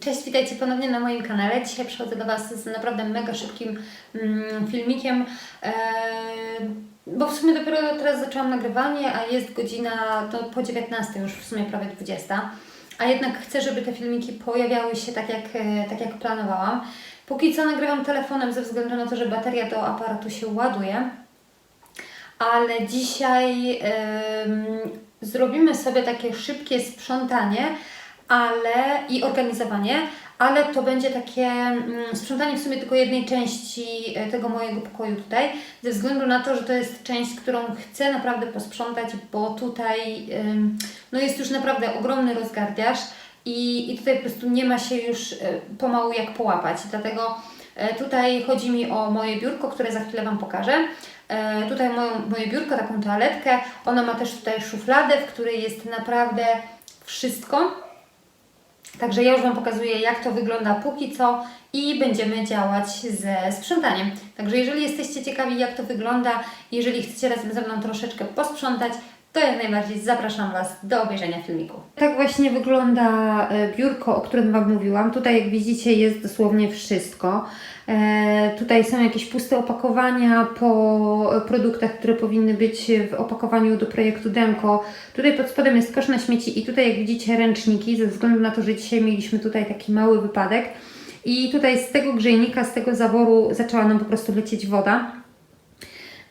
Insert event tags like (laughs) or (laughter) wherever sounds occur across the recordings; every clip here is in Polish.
Cześć, witajcie ponownie na moim kanale. Dzisiaj przychodzę do Was z naprawdę mega szybkim mm, filmikiem, e, bo w sumie dopiero teraz zaczęłam nagrywanie, a jest godzina to po 19, już w sumie prawie 20. A jednak chcę, żeby te filmiki pojawiały się tak jak, e, tak jak planowałam. Póki co nagrywam telefonem ze względu na to, że bateria do aparatu się ładuje, ale dzisiaj em, zrobimy sobie takie szybkie sprzątanie ale i organizowanie, ale to będzie takie mm, sprzątanie w sumie tylko jednej części e, tego mojego pokoju tutaj, ze względu na to, że to jest część, którą chcę naprawdę posprzątać, bo tutaj no jest już naprawdę ogromny rozgardiaż i, i tutaj po prostu nie ma się już e, pomału jak połapać, dlatego e, tutaj chodzi mi o moje biurko, które za chwilę Wam pokażę. Tutaj moją, moje biurko, taką toaletkę, ona ma też tutaj szufladę, w której jest naprawdę wszystko. Także ja już Wam pokazuję, jak to wygląda póki co i będziemy działać ze sprzątaniem. Także jeżeli jesteście ciekawi, jak to wygląda, jeżeli chcecie razem ze mną troszeczkę posprzątać, to jak najbardziej zapraszam Was do obejrzenia filmiku. Tak właśnie wygląda e, biurko, o którym Wam mówiłam. Tutaj, jak widzicie, jest dosłownie wszystko. E, tutaj są jakieś puste opakowania po produktach, które powinny być w opakowaniu do projektu Demko. Tutaj pod spodem jest kosz na śmieci i tutaj, jak widzicie, ręczniki, ze względu na to, że dzisiaj mieliśmy tutaj taki mały wypadek. I tutaj z tego grzejnika, z tego zaworu zaczęła nam po prostu lecieć woda.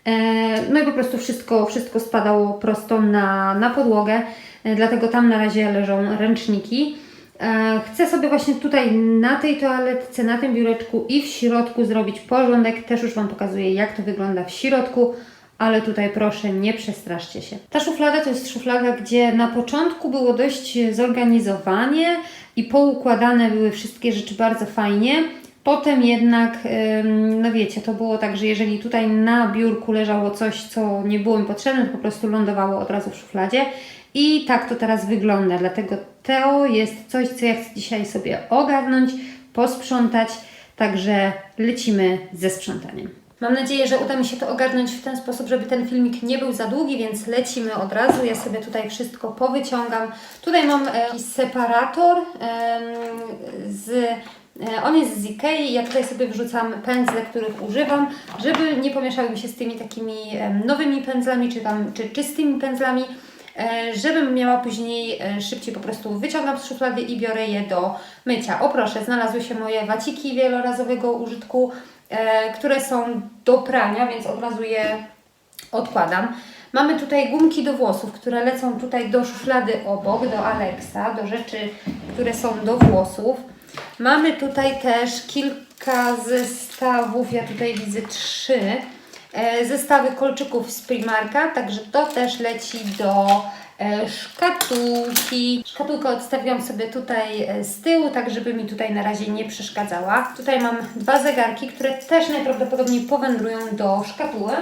E, No i po prostu wszystko, wszystko spadało prosto na, na podłogę, e, dlatego tam na razie leżą ręczniki. E, Chcę sobie właśnie tutaj na tej toaletce, na tym biureczku i w środku zrobić porządek. Też już Wam pokazuję, jak to wygląda w środku, ale tutaj proszę nie przestraszcie się. Ta szuflada to jest szuflada, gdzie na początku było dość zorganizowanie i poukładane były wszystkie rzeczy bardzo fajnie. Potem jednak, no wiecie, to było tak, że jeżeli tutaj na biurku leżało coś, co nie było mi potrzebne, to po prostu lądowało od razu w szufladzie. I tak to teraz wygląda. Dlatego to jest coś, co ja chcę dzisiaj sobie ogarnąć, posprzątać. Także lecimy ze sprzątaniem. Mam nadzieję, że uda mi się to ogarnąć w ten sposób, żeby ten filmik nie był za długi, więc lecimy od razu. Ja sobie tutaj wszystko powyciągam. Tutaj mam e, separator em, z E, On jest z Ikei, ja tutaj sobie wrzucam pędzle, których używam, żeby nie pomieszały mi się z tymi takimi nowymi pędzlami, czy tam, czy czystymi pędzlami, e, żebym miała później e, szybciej po prostu wyciągam z szuflady i biorę je do mycia. O proszę, znalazły się moje waciki wielorazowego użytku, e, które są do prania, więc od razu je odkładam. Mamy tutaj gumki do włosów, które lecą tutaj do szuflady obok, do Alexa, do rzeczy, które są do włosów. Mamy tutaj też kilka zestawów, ja tutaj widzę trzy, e, zestawy kolczyków z Primarka, także to też leci do e, szkatułki. Szkatułkę odstawiłam sobie tutaj e, z tyłu, tak żeby mi tutaj na razie nie przeszkadzała. Tutaj mam dwa zegarki, które też najprawdopodobniej powędrują do szkatuły.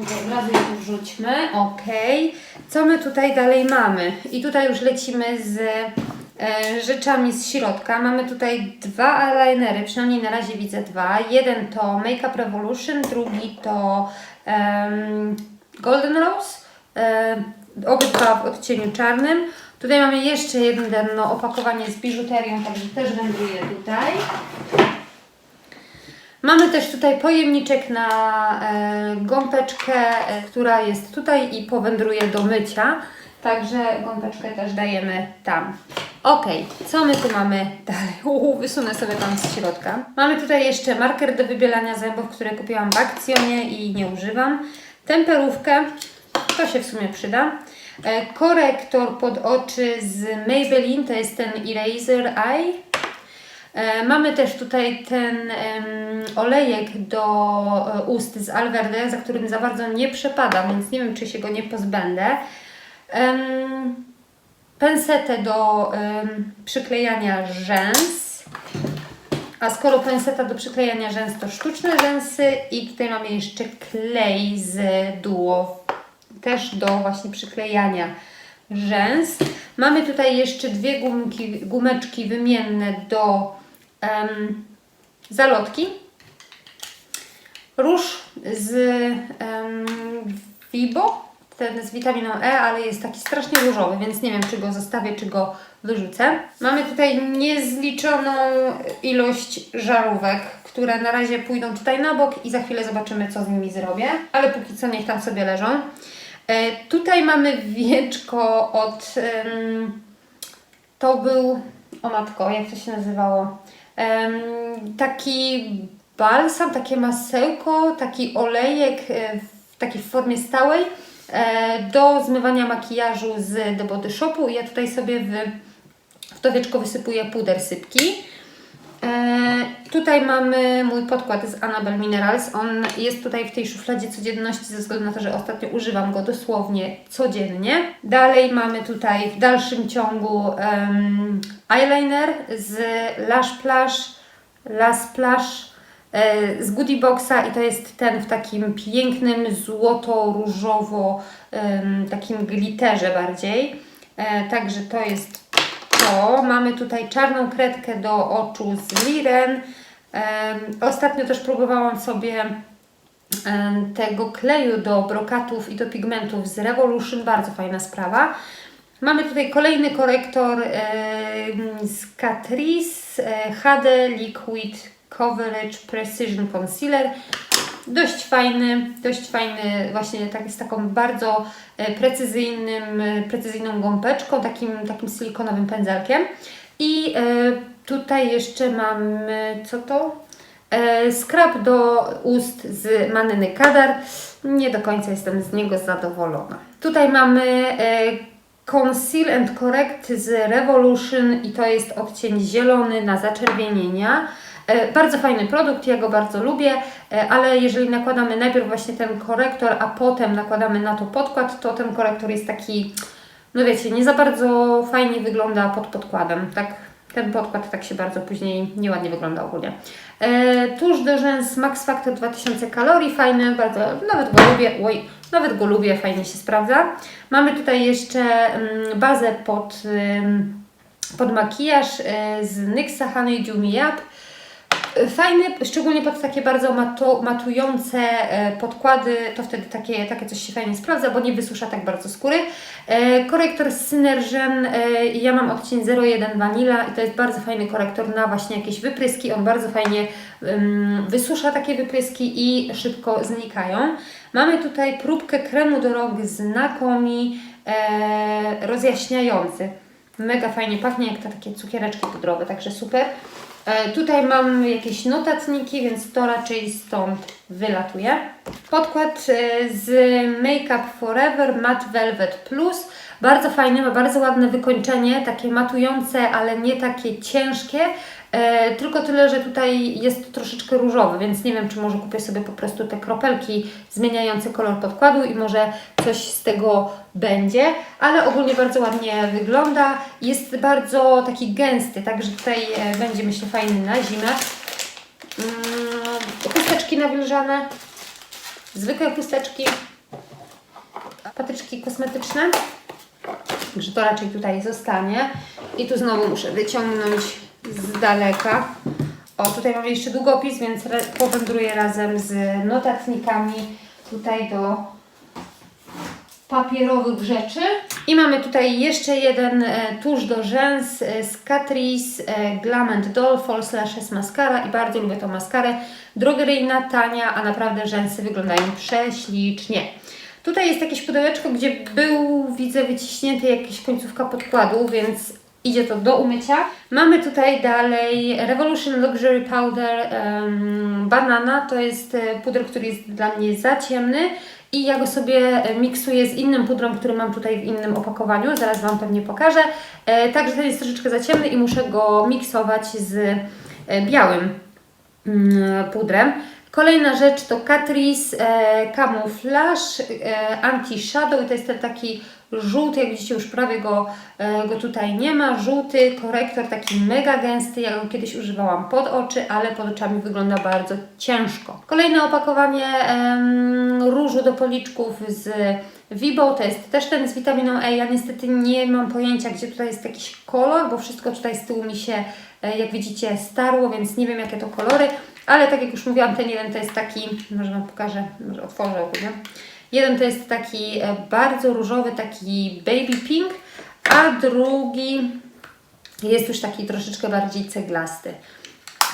Od wrzućmy. Ok. Co my tutaj dalej mamy? I tutaj już lecimy z rzeczami z środka. Mamy tutaj dwa eyelinery, przynajmniej na razie widzę dwa. Jeden to Makeup Revolution, drugi to em, Golden Rose. E, obydwa w odcieniu czarnym. Tutaj mamy jeszcze jedno opakowanie z biżuterią, także też wędruje tutaj. Mamy też tutaj pojemniczek na e, gąbeczkę, e, która jest tutaj i powędruje do mycia. Także gąbeczkę też dajemy tam. Ok, co my tu mamy dalej? (laughs) Uhu, wysunę sobie tam z środka. Mamy tutaj jeszcze marker do wybielania zębów, który kupiłam w Akcjonie i nie używam. Temperówkę, to się w sumie przyda. E, korektor pod oczy z Maybelline, to jest ten Eraser Eye. E, Mamy też tutaj ten olejek do e, ust z Alverde, za którym za bardzo nie przepadam, więc nie wiem, czy się go nie pozbędę. Em, pensetę do przyklejania rzęs. A skoro penseta do przyklejania rzęs to sztuczne rzęsy i tutaj mamy jeszcze klej z duo, też do właśnie przyklejania rzęs. Mamy tutaj jeszcze dwie gumki, gumeczki wymienne do zalotki. Róż z em, Vibo, ten z witaminą E, ale jest taki strasznie różowy, więc nie wiem, czy go zostawię, czy go wyrzucę. Mamy tutaj niezliczoną ilość żarówek, które na razie pójdą tutaj na bok i za chwilę zobaczymy, co z nimi zrobię, ale póki co niech tam sobie leżą. E, tutaj mamy wieczko od... em, to był, o matko, jak to się nazywało? Em, taki balsam, takie masełko, taki olejek e, w takiej formie stałej do zmywania makijażu z The Body Shopu. Ja tutaj sobie w, w to wieczko wysypuję puder sypki. E, tutaj mamy mój podkład z Annabelle Minerals. On jest tutaj w tej szufladzie codzienności ze względu na to, że ostatnio używam go dosłownie codziennie. Dalej mamy tutaj w dalszym ciągu em, eyeliner z Lash Plush, Las Plush e, z Goodie Boxa i to jest ten w takim pięknym złoto-różowo takim glitterze bardziej. E, także to jest to. Mamy tutaj czarną kredkę do oczu z Liren. Em, ostatnio też próbowałam sobie tego kleju do brokatów i do pigmentów z Revolution. Bardzo fajna sprawa. Mamy tutaj kolejny korektor z Catrice e, HD Liquid Coverage Precision Concealer. Dość fajny, dość fajny, właśnie tak, z taką bardzo e, precyzyjnym, e, precyzyjną gąbeczką, takim, takim silikonowym pędzelkiem. I e, tutaj jeszcze mamy, co to? Skrab do ust z Manyny Kadar. Nie do końca jestem z niego zadowolona. Tutaj mamy Conceal and Correct z Revolution i to jest odcień zielony na zaczerwienienia. E, Bardzo fajny produkt, ja go bardzo lubię, e, ale jeżeli nakładamy najpierw właśnie ten korektor, a potem nakładamy na to podkład, to ten korektor jest taki, no wiecie, nie za bardzo fajnie wygląda pod podkładem. Tak, ten podkład tak się bardzo później nieładnie wygląda ogólnie. E, tusz do rzęs Max Factor 2000 kalorii, fajny, bardzo, nawet go lubię, oj, nawet go lubię, fajnie się sprawdza. Mamy tutaj jeszcze mm, bazę pod, pod makijaż z NYXa Honey Dew Me Up. Fajny, szczególnie pod takie bardzo matu, matujące e, podkłady, to wtedy takie, takie coś się fajnie sprawdza, bo nie wysusza tak bardzo skóry. E, korektor z Synergen, e, ja mam odcień 01 Vanilla i to jest bardzo fajny korektor na właśnie jakieś wypryski. On bardzo fajnie wysusza takie wypryski i szybko znikają. Mamy tutaj próbkę kremu do rąk z rozjaśniający. Mega fajnie pachnie, jak te takie cukiereczki pudrowe, także super. E, tutaj mam jakieś notatniki, więc to raczej stąd wylatuje. Podkład e, z Make Up Forever Matte Velvet Plus. Bardzo fajny, ma bardzo ładne wykończenie, takie matujące, ale nie takie ciężkie. E, tylko tyle, że tutaj jest troszeczkę różowy, więc nie wiem, czy może kupię sobie po prostu te kropelki zmieniające kolor podkładu i może coś z tego będzie, ale ogólnie bardzo ładnie wygląda. Jest bardzo taki gęsty, także tutaj e, będzie myślę fajny na zimę. Mm, chusteczki nawilżane, zwykłe chusteczki, patyczki kosmetyczne. Także to raczej tutaj zostanie. I tu znowu muszę wyciągnąć z daleka. O, tutaj mamy jeszcze długopis, więc powędruję razem z notatnikami tutaj do papierowych rzeczy. I mamy tutaj jeszcze jeden e, tusz do rzęs e, z Catrice e, Glam and Doll False Lashes Mascara i bardzo lubię tą maskarę. Drogeryjna, tania, a naprawdę rzęsy wyglądają prześlicznie. Tutaj jest jakieś pudełeczko, gdzie był, widzę, wyciśnięty jakaś końcówka podkładu, więc idzie to do umycia. Mamy tutaj dalej Revolution Luxury Powder em, Banana. To jest e, puder, który jest dla mnie za ciemny i ja go sobie e, miksuję z innym pudrem, który mam tutaj w innym opakowaniu. Zaraz Wam pewnie pokażę. E, także ten jest troszeczkę za ciemny i muszę go miksować z e, białym mm, pudrem. Kolejna rzecz to Catrice e, Camouflage e, Anti-Shadow. To jest ten taki żółty, jak widzicie już prawie go, e, go tutaj nie ma, żółty korektor taki mega gęsty, ja go kiedyś używałam pod oczy, ale pod oczami wygląda bardzo ciężko. Kolejne opakowanie em, różu do policzków z Vibo, to jest też ten z witaminą E, ja niestety nie mam pojęcia, gdzie tutaj jest jakiś kolor, bo wszystko tutaj z tyłu mi się, e, jak widzicie, starło, więc nie wiem jakie to kolory, ale tak jak już mówiłam, ten jeden to jest taki, może Wam pokażę, może otworzę ogólnie. Jeden to jest taki e, bardzo różowy, taki baby pink, a drugi jest już taki troszeczkę bardziej ceglasty.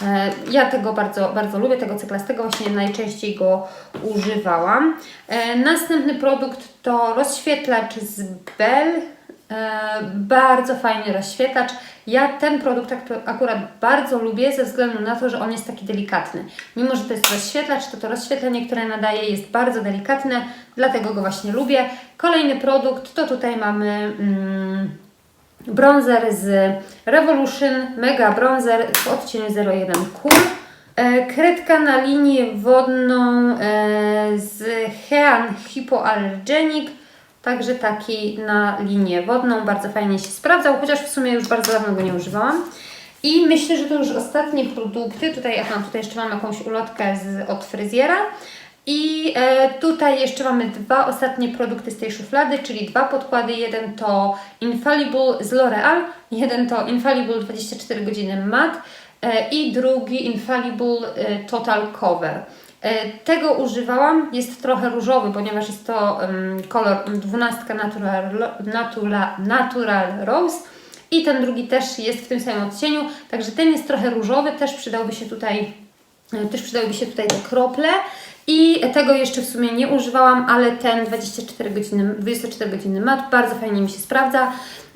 E, Ja tego bardzo, bardzo lubię, tego ceglastego, właśnie najczęściej go używałam. E, Następny produkt to rozświetlacz z Bell. E, Bardzo fajny rozświetlacz. Ja ten produkt ak- akurat bardzo lubię ze względu na to, że on jest taki delikatny. Mimo, że to jest rozświetlacz, to to rozświetlenie, które nadaje jest bardzo delikatne, dlatego go właśnie lubię. Kolejny produkt to tutaj mamy... Mm, Bronzer z Revolution Mega Bronzer w odcieniu 01 Cool. E, Kredka na linię wodną e, z Hean Hypoallergenic. Także taki na linię wodną. Bardzo fajnie się sprawdzał, chociaż w sumie już bardzo dawno go nie używałam. I myślę, że to już ostatnie produkty. Tutaj, aha, tutaj jeszcze mam jakąś ulotkę z, od fryzjera. I e, tutaj jeszcze mamy dwa ostatnie produkty z tej szuflady, czyli dwa podkłady. Jeden to Infallible z L'Oreal, jeden to Infallible 24 godziny matte i drugi Infallible e, Total Cover. E, tego używałam, jest trochę różowy, ponieważ jest to kolor 12 Natural, Natural, Natural Rose. I ten drugi też jest w tym samym odcieniu, także ten jest trochę różowy, też przydałby się tutaj, też przydałyby się tutaj te krople. I tego jeszcze w sumie nie używałam, ale ten 24 godziny, 24 godziny mat bardzo fajnie mi się sprawdza.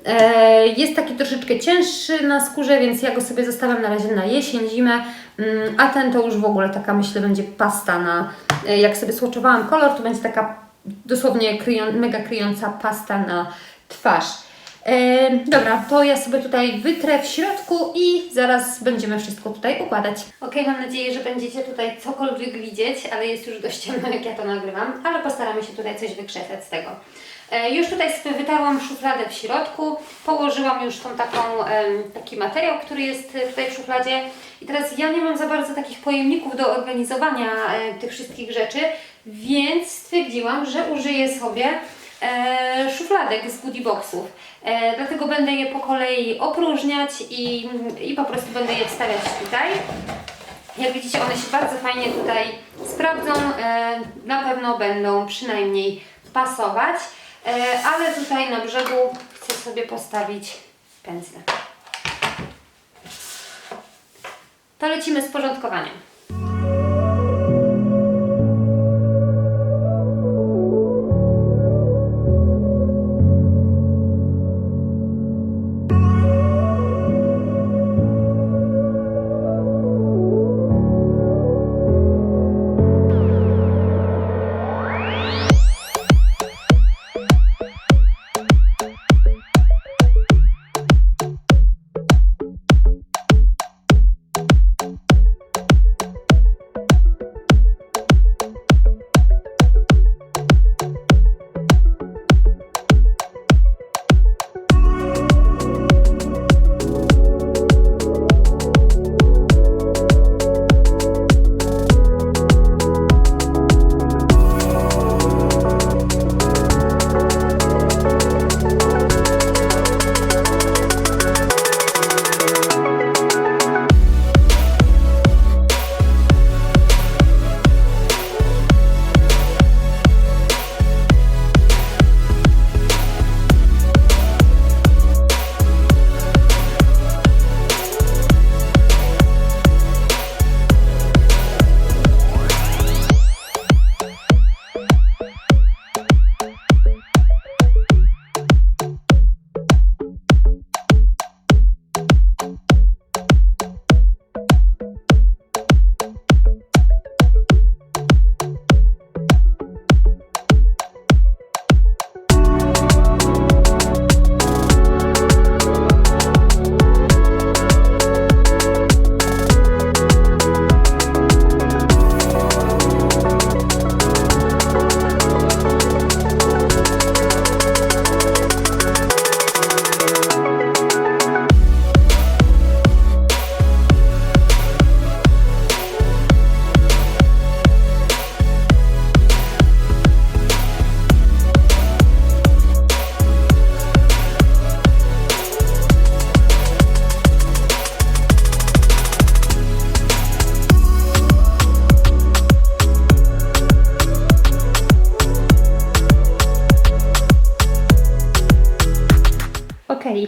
E, Jest taki troszeczkę cięższy na skórze, więc ja go sobie zostawiam na razie na jesień, zimę, Mm, a ten to już w ogóle taka myślę będzie pasta na, e, jak sobie słoczowałam kolor, to będzie taka dosłownie kryją, mega kryjąca pasta na twarz. E, dobra, to ja sobie tutaj wytrę w środku i zaraz będziemy wszystko tutaj układać. Ok, mam nadzieję, że będziecie tutaj cokolwiek widzieć, ale jest już dość ciemno, jak ja to nagrywam, ale postaramy się tutaj coś wykrzesać z tego. E, już tutaj sobie wytarłam szufladę w środku, położyłam już tą taką, taki materiał, który jest tutaj w szufladzie i teraz ja nie mam za bardzo takich pojemników do organizowania e, tych wszystkich rzeczy, więc stwierdziłam, że użyję sobie szufladek z goodie boxów. E, dlatego będę je po kolei opróżniać i, i po prostu będę je wstawiać tutaj. Jak widzicie, one się bardzo fajnie tutaj sprawdzą. E, na pewno będą przynajmniej pasować. E, ale tutaj na brzegu chcę sobie postawić pędzle. To lecimy z porządkowaniem.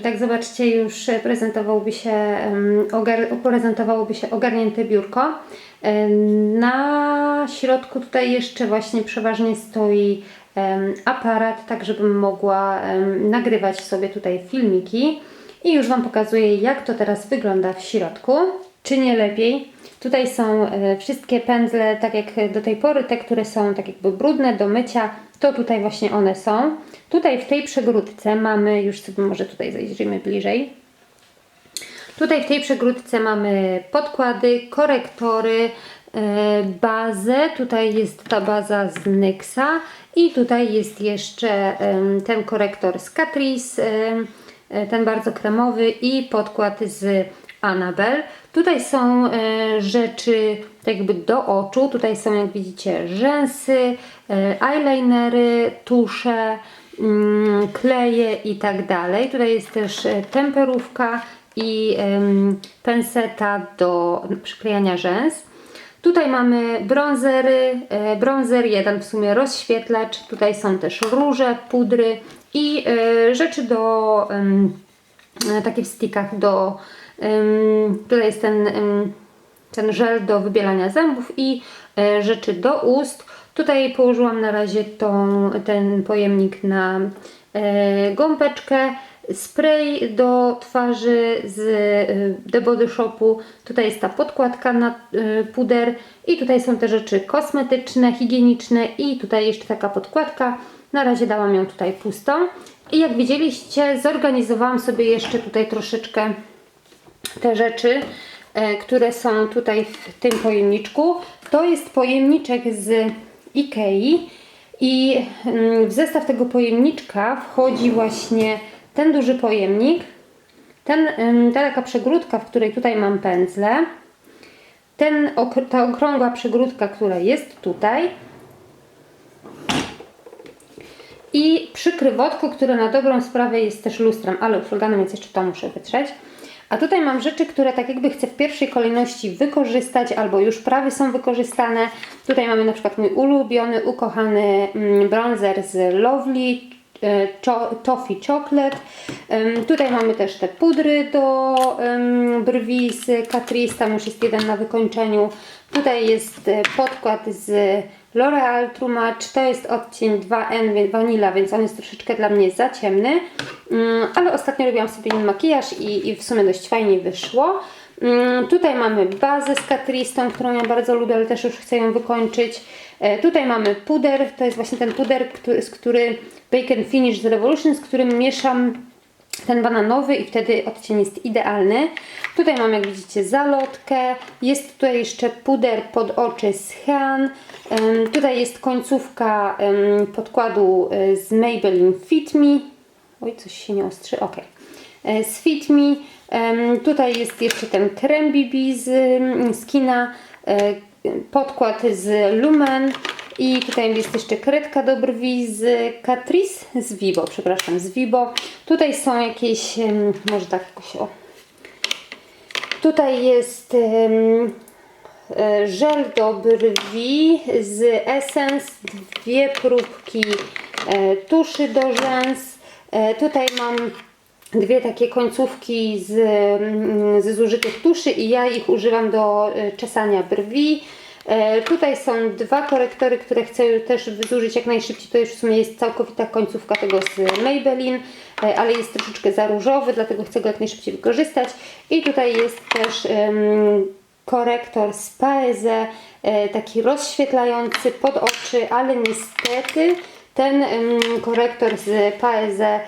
Tak zobaczcie, już prezentowałoby się, prezentowałoby się ogarnięte biurko. Na środku tutaj jeszcze właśnie przeważnie stoi aparat, tak żebym mogła nagrywać sobie tutaj filmiki. I już Wam pokazuję, jak to teraz wygląda w środku. Czy nie lepiej? Tutaj są e, wszystkie pędzle, tak jak do tej pory, te, które są tak jakby brudne do mycia, to tutaj właśnie one są. Tutaj w tej przegródce mamy, już sobie może tutaj zajrzyjmy bliżej. Tutaj w tej przegródce mamy podkłady, korektory, e, bazę. Tutaj jest ta baza z Nyxa i tutaj jest jeszcze ten korektor z Catrice, e, ten bardzo kremowy i podkład z Annabelle. Tutaj są e, rzeczy tak jakby do oczu. Tutaj są jak widzicie rzęsy, e, eyelinery, tusze, mm, kleje i tak dalej. Tutaj jest też e, temperówka i penseta do przyklejania rzęs. Tutaj mamy brązery, e, brązer jeden w sumie rozświetlacz, tutaj są też róże, pudry i rzeczy do takie w stickach do tutaj jest ten, ten żel do wybielania zębów i e, rzeczy do ust. Tutaj położyłam na razie tą, ten pojemnik na e, gąbeczkę. Spray do twarzy z e, The Body Shopu. Tutaj jest ta podkładka na puder i tutaj są te rzeczy kosmetyczne, higieniczne i tutaj jeszcze taka podkładka. Na razie dałam ją tutaj pustą. I jak widzieliście, zorganizowałam sobie jeszcze tutaj troszeczkę te rzeczy, e, które są tutaj w tym pojemniczku. To jest pojemniczek z Ikei i mm, w zestaw tego pojemniczka wchodzi właśnie ten duży pojemnik, ten, ym, ta taka przegródka, w której tutaj mam pędzle, ten, ta okrągła przegródka, która jest tutaj i przykrywotko, które na dobrą sprawę jest też lustrem, ale uszulgane, więc jeszcze to muszę wytrzeć. A tutaj mam rzeczy, które tak jakby chcę w pierwszej kolejności wykorzystać, albo już prawie są wykorzystane. Tutaj mamy na przykład mój ulubiony, ukochany mm, bronzer z Lovely, e, Toffee Chocolate. Tutaj mamy też te pudry do brwi z Catrice, tam już jest jeden na wykończeniu. Tutaj jest e, podkład z L'Oreal True to jest odcień 2N więc Vanilla, więc on jest troszeczkę dla mnie za ciemny, Mm, ale ostatnio robiłam sobie nim makijaż i, i w sumie dość fajnie wyszło. Mm, Tutaj mamy bazę z Catrice, tą, którą ja bardzo lubię, ale też już chcę ją wykończyć. E, Tutaj mamy puder, to jest właśnie ten puder, który, z który Bacon Finish z Revolution, z którym mieszam ten bananowy i wtedy odcień jest idealny. Tutaj mam, jak widzicie, zalotkę. Jest tutaj jeszcze puder pod oczy z Hean. Tutaj jest końcówka podkładu e, z Maybelline Fit Me. Oj, coś się nie ostrzy. Ok. E, Z Fit Me. Tutaj jest jeszcze ten krem BB z, mm, z kina. e, Podkład z Lumen. I tutaj jest jeszcze kredka do brwi z Catrice, z Vibo, przepraszam, z Vibo. Tutaj są jakieś, może tak jakoś o. Tutaj jest e, żel do brwi z Essence, dwie próbki e, tuszy do rzęs. E, Tutaj mam dwie takie końcówki z, mm, z zużytych tuszy i ja ich używam do e, czesania brwi. E, Tutaj są dwa korektory, które chcę też zużyć jak najszybciej. To już w sumie jest całkowita końcówka tego z Maybelline, e, ale jest troszeczkę za różowy, dlatego chcę go jak najszybciej wykorzystać. I tutaj jest też em, korektor z Paese, e, taki rozświetlający pod oczy, ale niestety ten em, korektor z Paese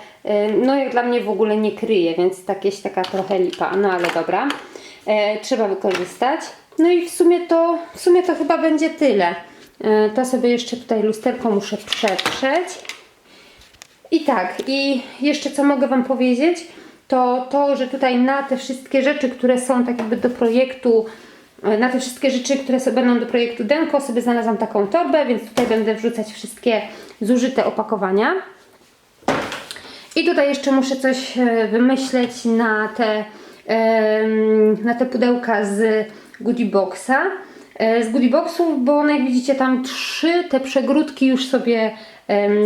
no jak dla mnie w ogóle nie kryje, więc takieś taka trochę lipa, no ale dobra. E, trzeba wykorzystać. No i w sumie to, w sumie to chyba będzie tyle. E, to sobie jeszcze tutaj lusterko muszę przetrzeć. I tak, i jeszcze co mogę Wam powiedzieć, to to, że tutaj na te wszystkie rzeczy, które są tak jakby do projektu, e, na te wszystkie rzeczy, które sobie będą do projektu Denko, sobie znalazłam taką torbę, więc tutaj będę wrzucać wszystkie zużyte opakowania. I tutaj jeszcze muszę coś e, wymyśleć na te, na te pudełka z Goodie Boxa. e, z goodie boxów, bo no jak widzicie tam trzy te przegródki już sobie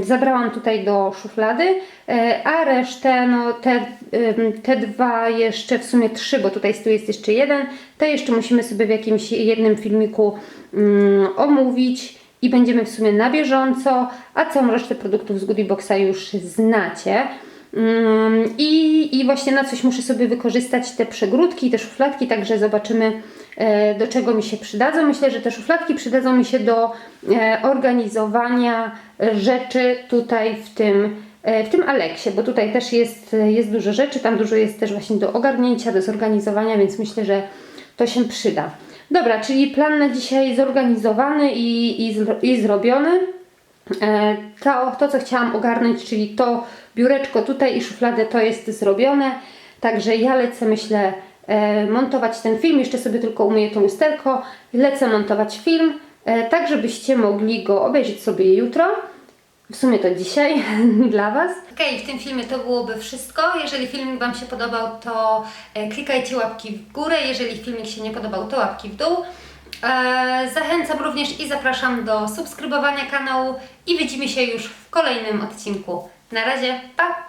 zabrałam tutaj do szuflady, e, a resztę, no te, te dwa jeszcze, w sumie trzy, bo tutaj z tyłu jest jeszcze jeden, te jeszcze musimy sobie w jakimś jednym filmiku mm, omówić i będziemy w sumie na bieżąco, a całą resztę produktów z Goodie Boxa już znacie. Mm, I, I właśnie na coś muszę sobie wykorzystać te przegródki, te szufladki, także zobaczymy do czego mi się przydadzą. Myślę, że te szufladki przydadzą mi się do e, organizowania e, rzeczy tutaj w tym, e, w tym Aleksie, bo tutaj też jest, jest dużo rzeczy, tam dużo jest też właśnie do ogarnięcia, do zorganizowania, więc myślę, że to się przyda. Dobra, czyli plan na dzisiaj zorganizowany i, i, i zrobiony. E, To, to, co chciałam ogarnąć, czyli to biureczko tutaj i szufladę, to jest zrobione. Także ja lecę, myślę, e, montować ten film. Jeszcze sobie tylko umyję to lusterko. Lecę montować film, e, tak żebyście mogli go obejrzeć sobie jutro. W sumie to dzisiaj (laughs) dla Was. Okej, w tym filmie to byłoby wszystko. Jeżeli filmik Wam się podobał, to e, klikajcie łapki w górę. Jeżeli filmik się nie podobał, to łapki w dół. E, Zachęcam również i zapraszam do subskrybowania kanału i widzimy się już w kolejnym odcinku. Na razie, pa!